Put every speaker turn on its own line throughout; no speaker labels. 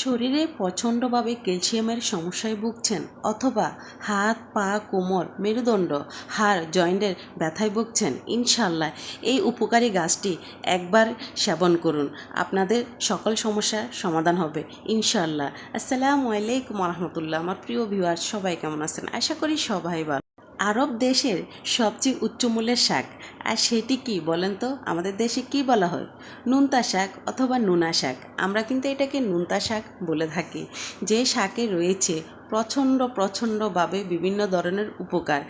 শরীরে প্রচণ্ডভাবে ক্যালসিয়ামের সমস্যায় ভুগছেন অথবা হাত, পা, কোমর, মেরুদণ্ড, হাড়, জয়েন্টের ব্যথায় ভুগছেন। ইনশাল্লাহ এই উপকারী গাছটি একবার সেবন করুন। আপনাদের সকল সমস্যার সমাধান হবে ইনশাল্লাহ আসসালামু আলাইকুম রহমতুল্লাহ। আমার প্রিয় ভিউয়ার সবাই কেমন আছেন? আশা করি সবাই ভালো আরব দেশের সবচেয়ে উচ্চমূল্যের শাক। আর সেটি কি বলেন তো? আমাদের দেশে কি বলা হয়? নুনতা শাক অথবা নুনা শাক। আমরা কিন্তু এটাকে নুনতা শাক বলে থাকি। যে শাকে রয়েছে প্রচণ্ড, প্রচণ্ডভাবে বিভিন্ন ধরনের উপকার।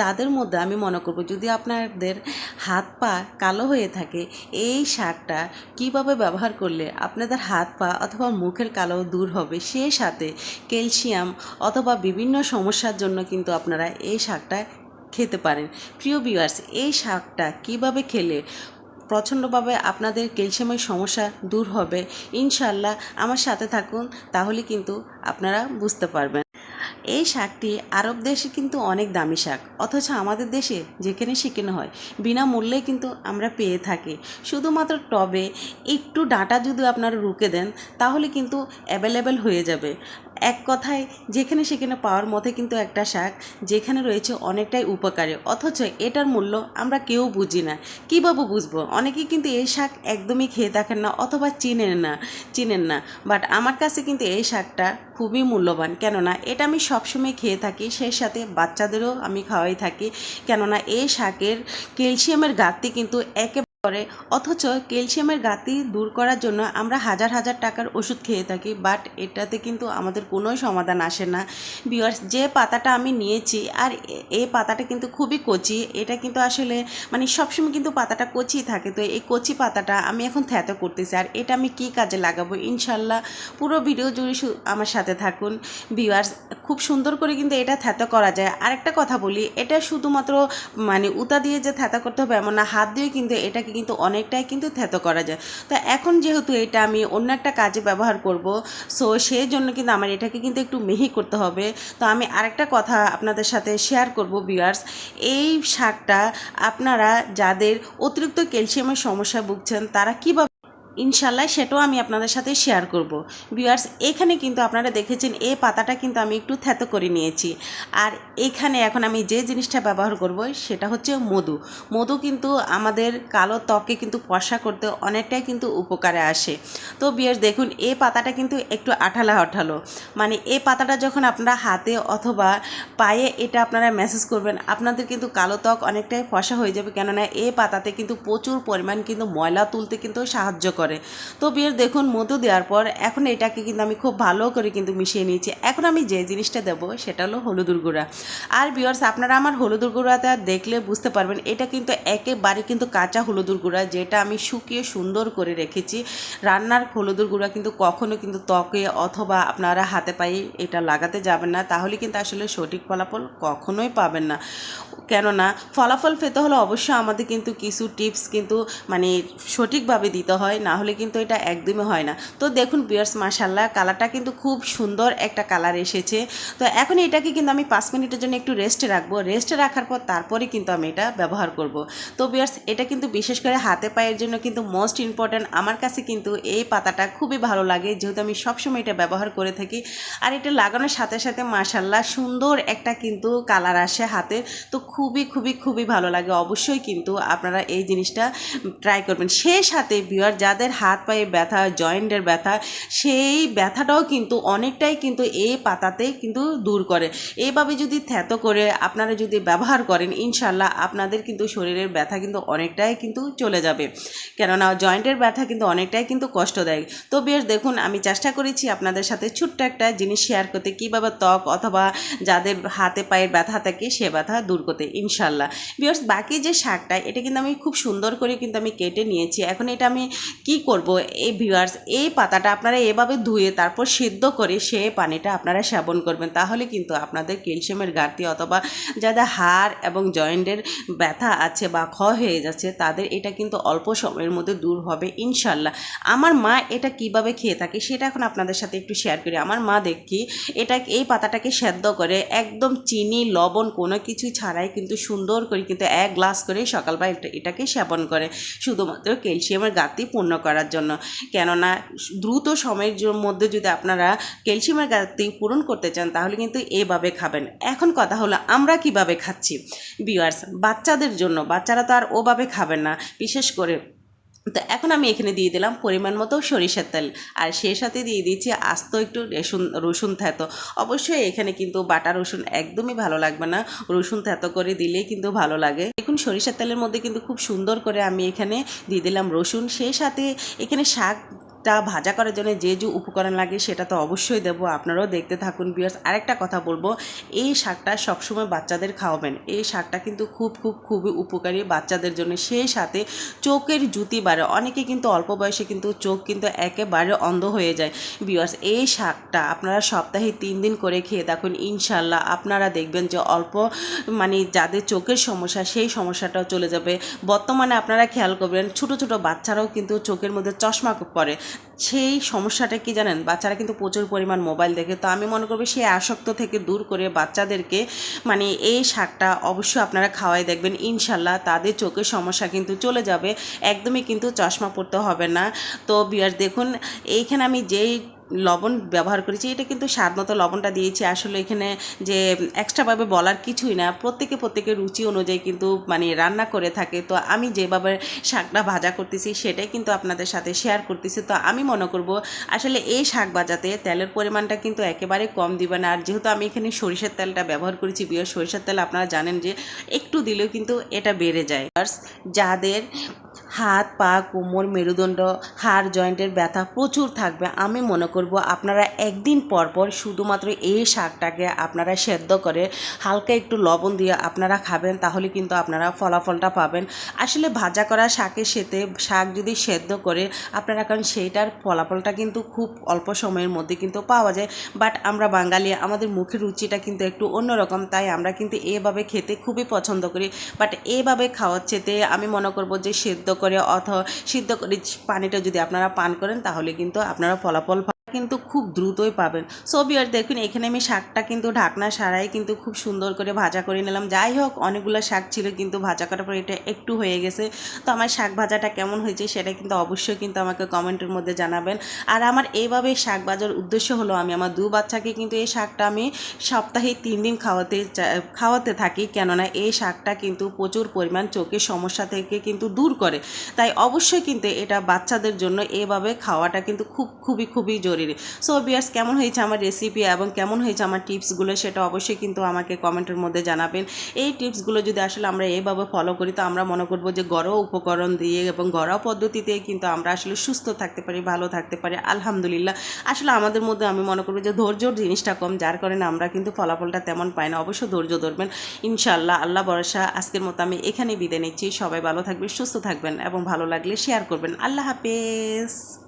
তাদের মধ্যে আমি মনে করব, যদি আপনাদের হাত পা কালো হয়ে থাকে, এই শাকটা কীভাবে ব্যবহার করলে আপনাদের হাত পা অথবা মুখের কালো দূর হবে, সে সাথে ক্যালসিয়াম অথবা বিভিন্ন সমস্যার জন্য কিন্তু আপনারা এই শাকটা খেতে পারেন। প্রিয় ভিউয়ার্স, এই শাকটা কীভাবে খেলে প্রচণ্ডভাবে আপনাদের ক্যালসিয়ামের সমস্যা দূর হবে। ইনশাল্লাহ আমার সাথে থাকুন, তাহলে কিন্তু আপনারা বুঝতে পারবেন। এই শাকটি আরব দেশে কিন্তু অনেক দামি শাক, অথচ আমাদের দেশে যেখানে সেখানে হয়, বিনামূল্যে কিন্তু আমরা পেয়ে থাকি। শুধুমাত্র টবে একটু ডাঁটা যদি আপনারা রুকে দেন, তাহলে কিন্তু অ্যাভেলেবেল হয়ে যাবে। এক কথায়, যেখানে সেখানে পাওয়ার মধ্যে কিন্তু একটা শাক, যেখানে রয়েছে অনেকটাই উপকারী। অথচ এটার মূল্য আমরা কেউ বুঝি না। কীভাবে বুঝব? অনেকেই কিন্তু এই শাক একদমই খেয়ে থাকেন না অথবা চিনেন না চিনেন না। বাট আমার কাছে কিন্তু এই শাকটা খুবই মূল্যবান। কেননা এটা আমি সবসময় খেয়ে থাকি, সেই সাথে বাচ্চাদেরও আমি খাওয়াই থাকি। কেননা এই শাকের ক্যালসিয়ামের ঘাটতি কিন্তু একে করে। অথচ ক্যালসিয়ামের ঘাটতি দূর করার জন্য আমরা হাজার হাজার টাকার ওষুধ খেয়ে থাকি বাট এটাতে কিন্তু আমাদের কোনো সমাধান আসে না। বিয়ার্স যে পাতাটা আমি নিয়েছি, আর এই পাতাটা কিন্তু খুবই কচি, এটা কিন্তু আসলে মানে সবসময় কিন্তু পাতাটা কচি থাকে। তো এই কচি পাতাটা আমি এখন থ্যাতো করতেছি, আর এটা আমি কি কাজে লাগাবো? ইনশাল্লাহ পুরো ভিডিও জুড়ে আমার সাথে থাকুন। বিয়ার্স খুব সুন্দর করে কিন্তু এটা থ্যাতো করা যায়। আরেকটা কথা বলি, এটা শুধুমাত্র মানে উতা দিয়ে যে থ্যাতা করতে হবে, এমন না, হাত দিয়ে কিন্তু এটাকে কিন্তু অনেকটাই কিন্তু থেতো করা যায়। তো এখন যেহেতু এটা আমি অন্য একটা কাজে ব্যবহার করব সো সেই জন্য কিন্তু আমার এটাকে কিন্তু একটু মিহি করতে হবে। তো আমি আরেকটা কথা আপনাদের সাথে শেয়ার করব বিয়ার্স এই শাকটা আপনারা যাদের অতিরিক্ত ক্যালসিয়ামের সমস্যা ভুগছেন, তারা কীভাবে ইনশাল্লাহ সেটাও আমি আপনাদের সাথে শেয়ার করব। ভিউয়ার্স এখানে কিন্তু আপনারা দেখেছেন, এই পাতাটা কিন্তু আমি একটু থ্যাতো করে নিয়েছি। আর এখানে এখন আমি যে জিনিসটা ব্যবহার করব, সেটা হচ্ছে মধু। মধু কিন্তু আমাদের কালো ত্বকে কিন্তু ফর্সা করতে অনেকটাই কিন্তু উপকারে আসে। তো বিয়ার্স দেখুন, এই পাতাটা কিন্তু একটু আঠালা আঠালো। মানে এই পাতাটা যখন আপনারা হাতে অথবা পায়ে এটা আপনারা মেসেজ করবেন, আপনাদের কিন্তু কালো ত্বক অনেকটাই ফসা হয়ে যাবে। কেননা এই পাতাতে কিন্তু প্রচুর পরিমাণ কিন্তু ময়লা তুলতে কিন্তু সাহায্য করে। করে। তো বিয়ের দেখুন, মধু দেওয়ার পর এখন এটাকে কিন্তু আমি খুব ভালো করে কিন্তু মিশিয়ে নিয়েছি। এখন আমি যে জিনিসটা দেবো সেটা হলো হলুদুর গুঁড়া। আর বিয়ার্স আপনারা আমার হলুদুর গুঁড়াটা দেখলে বুঝতে পারবেন, এটা কিন্তু একেবারে কিন্তু কাঁচা হলুদুর গুঁড়া, যেটা আমি শুকিয়ে সুন্দর করে রেখেছি। রান্নার হলুদুর গুঁড়া কিন্তু কখনো কিন্তু ত্বকে অথবা আপনারা হাতে পায়ে এটা লাগাতে যাবেন না, তাহলে কিন্তু আসলে সঠিক ফলাফল কখনোই পাবেন না। কেননা ফলাফল পেতে হলে অবশ্যই আমাদের কিন্তু কিছু টিপস কিন্তু মানে সঠিকভাবে দিতে হয়, না হলে কিন্তু এটা একদমই হয় না। তো দেখুন বিয়ার্স মাসাল্লাহ কালারটা কিন্তু খুব সুন্দর একটা কালার এসেছে। তো এখন এটাকে কিন্তু আমি পাঁচ মিনিটের জন্য একটু রেস্টে রাখব। রেস্টে রাখার পর তারপরে কিন্তু আমি এটা ব্যবহার করব। তো বিয়ার্স এটা কিন্তু বিশেষ করে হাতে পায়ের জন্য কিন্তু মোস্ট ইম্পর্ট্যান্ট আমার কাছে কিন্তু এই পাতাটা খুবই ভালো লাগে, যেহেতু আমি সবসময় এটা ব্যবহার করে থাকি। আর এটা লাগানোর সাথে সাথে মাসাল্লাহ সুন্দর একটা কিন্তু কালার আসে হাতে। তো খুবই খুবই খুবই ভালো লাগে। অবশ্যই কিন্তু আপনারা এই জিনিসটা ট্রাই করবেন। সেই সাথে বিয়ার যাদের যাদের হাত পায়ে ব্যথা, জয়েন্টের ব্যথা, সেই ব্যথাটাও কিন্তু অনেকটাই কিন্তু এই পাতাতে কিন্তু দূর করে। এইভাবে যদি থ্যাতো করে আপনারা যদি ব্যবহার করেন ইনশাল্লাহ আপনাদের কিন্তু শরীরের ব্যথা কিন্তু অনেকটাই কিন্তু চলে যাবে। কেননা জয়েন্টের ব্যথা কিন্তু অনেকটাই কিন্তু কষ্টদায়ক। তো বেশ, দেখুন, আমি চেষ্টা করেছি আপনাদের সাথে ছোট্ট একটা জিনিস শেয়ার করতে, কীভাবে ত্বক অথবা যাদের হাতে পায়ের ব্যথা থাকে, সে ব্যথা দূর করতে ইনশাল্লাহ বিয়ার্স বাকি যে শাকটা, এটা কিন্তু আমি খুব সুন্দর করে কিন্তু আমি কেটে নিয়েছি। এখন এটা আমি কি করব? এই ভিউয়ার্স এই পাতাটা আপনারা এভাবে ধুয়ে তারপর সিদ্ধ করে সে পানিটা আপনারা সেবন করবেন। তাহলে কিন্তু আপনাদের ক্যালসিয়ামের ঘাটতি অথবা যাদের হাড় এবং জয়েন্টের ব্যথা আছে বা ক্ষয় হয়ে যাচ্ছে, তাদের এটা কিন্তু অল্প সময়ের মধ্যে দূর হবে ইনশাল্লাহ। আমার মা এটা কীভাবে খেয়ে থাকে সেটা এখন আপনাদের সাথে একটু শেয়ার করি। আমার মা দেখি, এটা এই পাতাটাকে সেদ্ধ করে একদম চিনি, লবণ কোনো কিছু ছাড়াই কিন্তু সুন্দর করে কিন্তু এক গ্লাস করে সকালবেলা এটা- এটাকে সেবন করে। শুধুমাত্র ক্যালসিয়ামের ঘাটতি পূর্ণ করার জন্য। কেননা দ্রুত সময়ের মধ্যে যদি আপনারা ক্যালসিয়ামের ঘাটতি পূরণ করতে চান, তাহলে কিন্তু এভাবে খাবেন। এখন কথা হলো, আমরা কীভাবে খাচ্ছি? বিয়ার্স বাচ্চাদের জন্য, বাচ্চারা তো আর ওভাবে খাবেন না। বিশেষ করে তো এখন আমি এখানে দিয়ে দিলাম পরিমাণ মতো সরিষার তেল। আর সেই সাথে দিয়ে দিচ্ছি আস্ত একটু রসুন রসুন থেতো। অবশ্যই এখানে কিন্তু বাটা রসুন একদমই ভালো লাগবে না। রসুন থেতো করে দিলে কিন্তু ভালো লাগে। দেখুন, সরিষার তেলের মধ্যে কিন্তু খুব সুন্দর করে আমি এখানে দিয়ে দিলাম রসুন। সেই সাথে এখানে শাক টা ভাজা করার জন্য যে যে উপকরণ লাগে সেটা তো অবশ্যই দেবো, আপনারাও দেখতে থাকুন বিয়ার্স আরেকটা কথা বলব, এই শাকটা সবসময় বাচ্চাদের খাওয়াবেন। এই শাকটা কিন্তু খুব খুব, খুবই উপকারী বাচ্চাদের জন্য। সেই সাথে চোখের জুতি বাড়ে। অনেকে কিন্তু অল্প বয়সে কিন্তু চোখ কিন্তু একেবারে অন্ধ হয়ে যায়। বিয়ার্স এই শাকটা আপনারা সপ্তাহে তিন দিন করে খেয়ে দেখুন, ইনশাল্লাহ আপনারা দেখবেন যে অল্প মানে যাদের চোখের সমস্যা, সেই সমস্যাটাও চলে যাবে। বর্তমানে আপনারা খেয়াল করবেন, ছোট ছোট বাচ্চারাও কিন্তু চোখের মধ্যে চশমা পড়ে সেই সমস্যাটা কি জানেন? বাচ্চারা কিন্তু প্রচুর পরিমাণ মোবাইল দেখে। তো আমি মনে করব সেই আসক্ত থেকে দূর করে বাচ্চাদেরকে মানে এই শাকটা অবশ্যই আপনারা খাওয়াই দেখবেন। ইনশাল্লাহ তাদের চোখের সমস্যা কিন্তু চলে যাবে। একদমই কিন্তু চশমা পড়তে হবে না। তো বিয়ার দেখুন, এইখানে আমি যেই লবণ ব্যবহার করেছি। এটা কিন্তু স্বাদ মতো লবণটা দিয়েছি। আসলে এখানে যে এক্সট্রাভাবে বলার কিছুই না, প্রত্যেকে প্রত্যেকের রুচি অনুযায়ী কিন্তু মানে রান্না করে থাকে। তো আমি যেভাবে শাকটা ভাজা করতেছি, সেটাই কিন্তু আপনাদের সাথে শেয়ার করতেছি। তো আমি মনে করব, আসলে এই শাক ভাজাতে তেলের পরিমাণটা কিন্তু একেবারে কম দিবেন। আর যেহেতু আমি এখানে সরিষার তেলটা ব্যবহার করেছি বিয়ে সরিষার তেল, আপনারা জানেন যে একটু দিলেও কিন্তু এটা বেড়ে যায়। যাদের হাত, পা, কোমর, মেরুদণ্ড, হাড়, জয়েন্টের ব্যথা প্রচুর থাকবে। আমি মনে করব আপনারা একদিন পর পর শুধুমাত্র এই শাকটাকে আপনারা সেদ্ধ করে হালকা একটু লবণ দিয়ে আপনারা খাবেন, তাহলে কিন্তু আপনারা ফলাফলটা পাবেন। আসলে ভাজা করা শাকের সাথে শাক যদি সেদ্ধ করে আপনারা, কারণ সেইটার ফলাফলটা কিন্তু খুব অল্প সময়ের মধ্যে কিন্তু পাওয়া যায়। বাট আমরা বাঙালি, আমাদের মুখের রুচিটা কিন্তু একটু অন্যরকম, তাই আমরা কিন্তু এভাবে খেতে খুবই পছন্দ করি। বাট এভাবে খাওয়ার চেতে আমি মনে করব যে সেদ্ধ করে অথ সিদ্ধ করে পানিটা যদি আপনারা পান করেন তাহলে কিন্তু আপনারা ফলাফল কিন্তু খুব দ্রুতই পাবেন। সো বিয়ার দেখুন, এখানে আমি শাকটা কিন্তু ঢাকনা সারাই কিন্তু খুব সুন্দর করে ভাজা করে নিলাম। যাই হোক, অনেকগুলো শাক ছিল কিন্তু ভাজা করার পর এটা একটু হয়ে গেছে। তো আমার শাক ভাজাটা কেমন হয়েছে সেটা কিন্তু অবশ্যই কিন্তু আমাকে কমেন্টের মধ্যে জানাবেন। আর আমার এইভাবে শাক ভাজার উদ্দেশ্য হলো, আমি আমার দু বাচ্চাকে কিন্তু এই শাকটা আমি সপ্তাহে তিন দিন খাওয়াতে খাওয়াতে থাকি। কেননা এই শাকটা কিন্তু প্রচুর পরিমাণ চোখের সমস্যা থেকে কিন্তু দূর করে। তাই অবশ্যই কিন্তু এটা বাচ্চাদের জন্য এভাবে খাওয়াটা কিন্তু খুব, খুবই খুবই জরুরি। সো বিয়ার্স, কেমন হয়েছে আমার রেসিপি এবং কেমন হয়েছে আমার টিপসগুলো সেটা অবশ্যই কিন্তু আমাকে কমেন্টের মধ্যে জানাবেন। এই টিপসগুলো যদি আসলে আমরা এইভাবে ফলো করি, তো আমরা মনে করব যে ঘরোয়া উপকরণ দিয়ে এবং ঘরোয়া পদ্ধতিতে কিন্তু আমরা আসলে সুস্থ থাকতে পারি, ভালো থাকতে পারি, আলহামদুলিল্লাহ। আসলে আমাদের মধ্যে আমি মনে করব যে ধৈর্যর জিনিসটা কম, যার কারণে আমরা কিন্তু ফলাফলটা তেমন পাই না। অবশ্য ধৈর্য ধরবেন ইনশাল্লাহ আল্লাহ ভরসা। আজকের মতো আমি এখানে বিদায় নিচ্ছি। সবাই ভালো থাকবেন, সুস্থ থাকবেন এবং ভালো লাগলে শেয়ার করবেন। আল্লাহ হাফেজ।